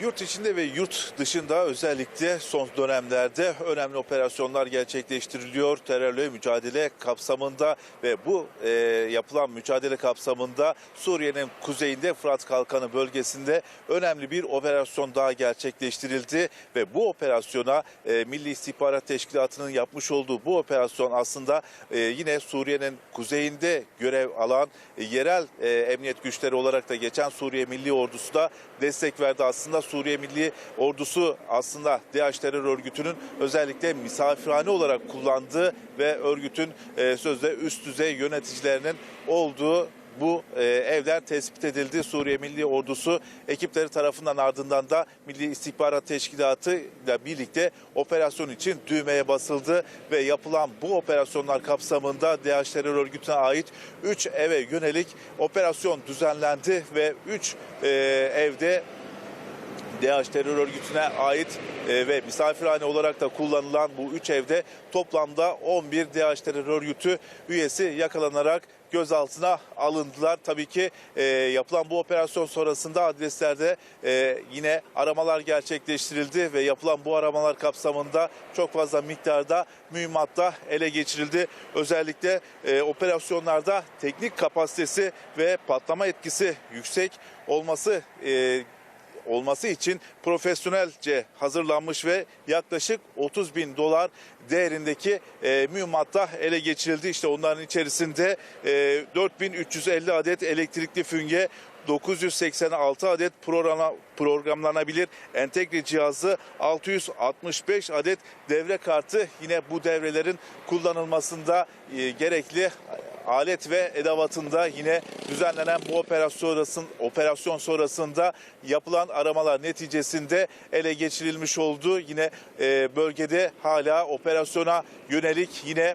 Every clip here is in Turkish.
Yurt içinde ve yurt dışında özellikle son dönemlerde önemli operasyonlar gerçekleştiriliyor. Terörle mücadele kapsamında ve bu e, yapılan mücadele kapsamında Suriye'nin kuzeyinde Fırat Kalkanı bölgesinde önemli bir operasyon daha gerçekleştirildi ve bu operasyona e, Milli İstihbarat Teşkilatı'nın yapmış olduğu bu operasyon aslında e, yine Suriye'nin kuzeyinde görev alan e, yerel e, emniyet güçleri olarak da geçen Suriye Milli Ordusu da destek verdi. Aslında Suriye Milli Ordusu aslında DAEŞ terör örgütünün özellikle misafirhane olarak kullandığı ve örgütün e, sözde üst düzey yöneticilerinin olduğu bu e, evler tespit edildi. Suriye Milli Ordusu ekipleri tarafından ardından da Milli İstihbarat Teşkilatı ile birlikte operasyon için düğmeye basıldı ve yapılan bu operasyonlar kapsamında DAEŞ terör örgütüne ait 3 eve yönelik operasyon düzenlendi ve 3 evde DAEŞ terör örgütüne ait e, ve misafirhane olarak da kullanılan bu 3 evde toplamda 11 DAEŞ terör örgütü üyesi yakalanarak gözaltına alındılar. Tabii ki e, yapılan bu operasyon sonrasında adreslerde e, yine aramalar gerçekleştirildi ve yapılan bu aramalar kapsamında çok fazla miktarda mühimmatta ele geçirildi. Özellikle e, operasyonlarda teknik kapasitesi ve patlama etkisi yüksek olması e, olması için profesyonelce hazırlanmış ve yaklaşık 30 bin dolar değerindeki e, mühimmatta ele geçirildi. İşte onların içerisinde e, 4350 adet elektrikli fünge, 986 adet programa, programlanabilir entegre cihazı, 665 adet devre kartı yine bu devrelerin kullanılmasında e, gerekli alet ve edevatında yine düzenlenen bu operasyon sonrasında, operasyon sonrasında yapılan aramalar neticesinde ele geçirilmiş oldu. Yine e, bölgede hala operasyona yönelik yine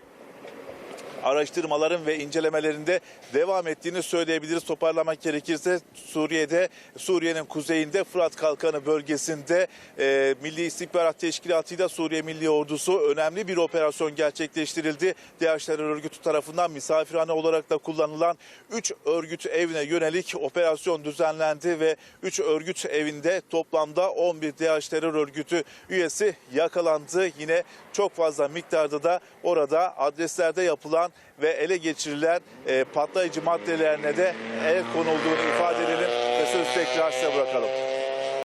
araştırmaların ve incelemelerinde devam ettiğini söyleyebiliriz. Toparlamak gerekirse Suriye'de, Suriye'nin kuzeyinde Fırat Kalkanı bölgesinde e, Milli İstihbarat Teşkilatı ile Suriye Milli Ordusu önemli bir operasyon gerçekleştirildi. Terör örgütü tarafından misafirhane olarak da kullanılan 3 örgüt evine yönelik operasyon düzenlendi ve 3 örgüt evinde toplamda 11 DAEŞ terör örgütü üyesi yakalandı. Yine çok fazla miktarda da orada adreslerde yapılan ve ele geçirilen e, patlayıcı maddelerine de el konulduğunu ifade edelim ve sözü tekrar size bırakalım.